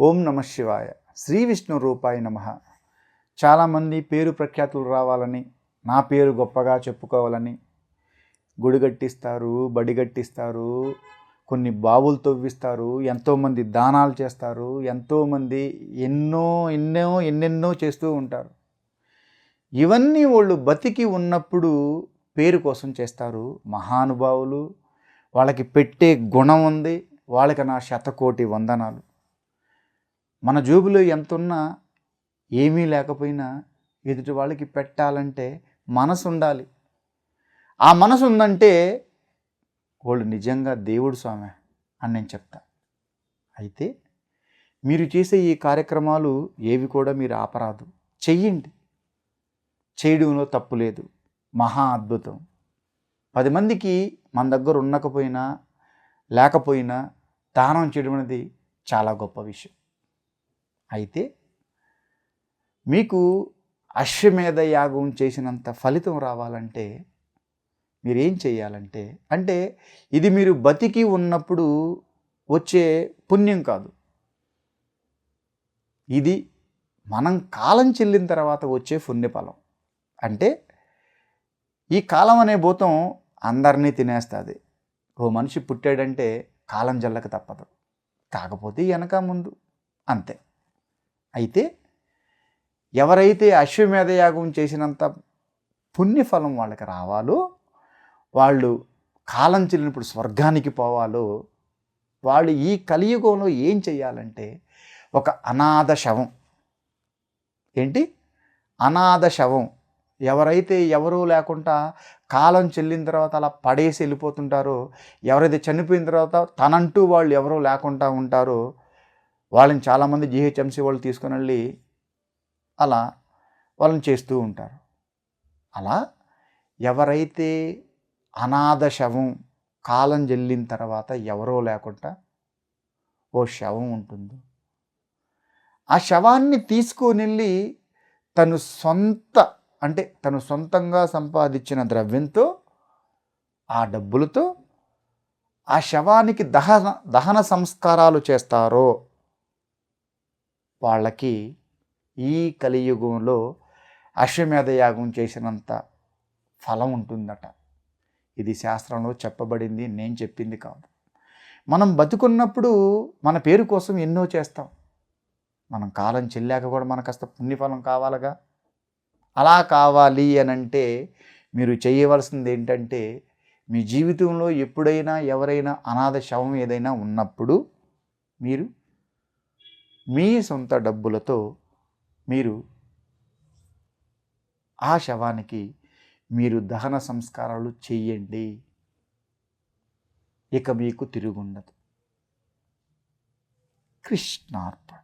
ఓం నమ శివాయ. శ్రీ విష్ణు రూపాయ నమ. చాలామంది పేరు ప్రఖ్యాతులు రావాలని నా పేరు గొప్పగా చెప్పుకోవాలని గుడి కట్టిస్తారు బడి కట్టిస్తారు కొన్ని బావులు తవ్విస్తారు ఎంతోమంది దానాలు చేస్తారు ఎంతోమంది ఎన్నో ఎన్నో ఎన్నెన్నో చేస్తూ ఉంటారు. ఇవన్నీ వాళ్ళు బతికి ఉన్నప్పుడు పేరు కోసం చేస్తారు మహానుభావులు వాళ్ళకి పెట్టే గుణం ఉంది వాళ్ళకి నా శతకోటి వందనాలు. మన జోబులో ఎంత ఉన్నా ఏమీ లేకపోయినా ఎదుటి వాళ్ళకి పెట్టాలంటే మనసు ఉండాలి ఆ మనసు ఉందంటే వాళ్ళు నిజంగా దేవుడు స్వామి అని నేను చెప్తా. అయితే మీరు చేసే ఈ కార్యక్రమాలు ఏవి కూడా మీరు ఆపరాదు. చెయ్యండి. చేయడంలో తప్పు లేదు. మహా అద్భుతం. పది మందికి మన దగ్గర ఉండకపోయినా లేకపోయినా దానం చేయడం అనేది చాలా గొప్ప విషయం. అయితే మీకు అశ్వమేధ యాగం చేసినంత ఫలితం రావాలంటే మీరేం చేయాలంటే అంటే ఇది మీరు బతికి ఉన్నప్పుడు వచ్చే పుణ్యం కాదు. ఇది మనం కాలం చెల్లిన తర్వాత వచ్చే పుణ్యఫలం. అంటే ఈ కాలం అనే భూతం అందరినీ తినేస్తుంది. ఓ మనిషి పుట్టాడంటే కాలం జల్లక తప్పదు. కాకపోతే వెనక ముందు అంతే. అయితే ఎవరైతే అశ్వమేధ యాగం చేసినంత పుణ్యఫలం వాళ్ళకి రావాలో వాళ్ళు కాలం చెల్లినప్పుడు స్వర్గానికి పోవాలో వాళ్ళు ఈ కలియుగంలో ఏం చేయాలంటే ఒక అనాథ శవం. ఏంటి? అనాథ శవం. ఎవరైతే ఎవరూ లేకుండా కాలం చెల్లిన తర్వాత అలా పడేసి వెళ్ళిపోతుంటారో ఎవరైతే చనిపోయిన తర్వాత తనంటూ వాళ్ళు ఎవరూ లేకుండా ఉంటారో వాళ్ళని చాలామంది జిహెచ్ఎంసీ వాళ్ళు తీసుకుని వెళ్ళి అలా వాళ్ళని చేస్తూ ఉంటారు. అలా ఎవరైతే అనాథ శవం కాలం చెల్లిన తర్వాత ఎవరో లేకుండా ఓ శవం ఉంటుంది. ఆ శవాన్ని తీసుకొని వెళ్ళి తను సొంత అంటే తను సొంతంగా సంపాదించిన ద్రవ్యంతో ఆ డబ్బులతో ఆ శవానికి దహన దహన సంస్కారాలు చేస్తారో వాళ్ళకి ఈ కలియుగంలో అశ్వమేధ యాగం చేసినంత ఫలం ఉంటుందట. ఇది శాస్త్రంలో చెప్పబడింది నేను చెప్పింది కాదు. మనం బతుకున్నప్పుడు మన పేరు కోసం ఎన్నో చేస్తాం. మనం కాలం చెల్లాక కూడా మనకు కాస్త పుణ్యఫలం కావాలగా. అలా కావాలి అని అంటే మీరు చేయవలసింది ఏంటంటే మీ జీవితంలో ఎప్పుడైనా ఎవరైనా అనాథ శవం ఏదైనా ఉన్నప్పుడు మీరు మీ సొంత డబ్బులతో మీరు ఆ శవానికి మీరు దహన సంస్కారాలు చెయ్యండి. ఇక మీకు తిరుగుండదు. కృష్ణార్పణ.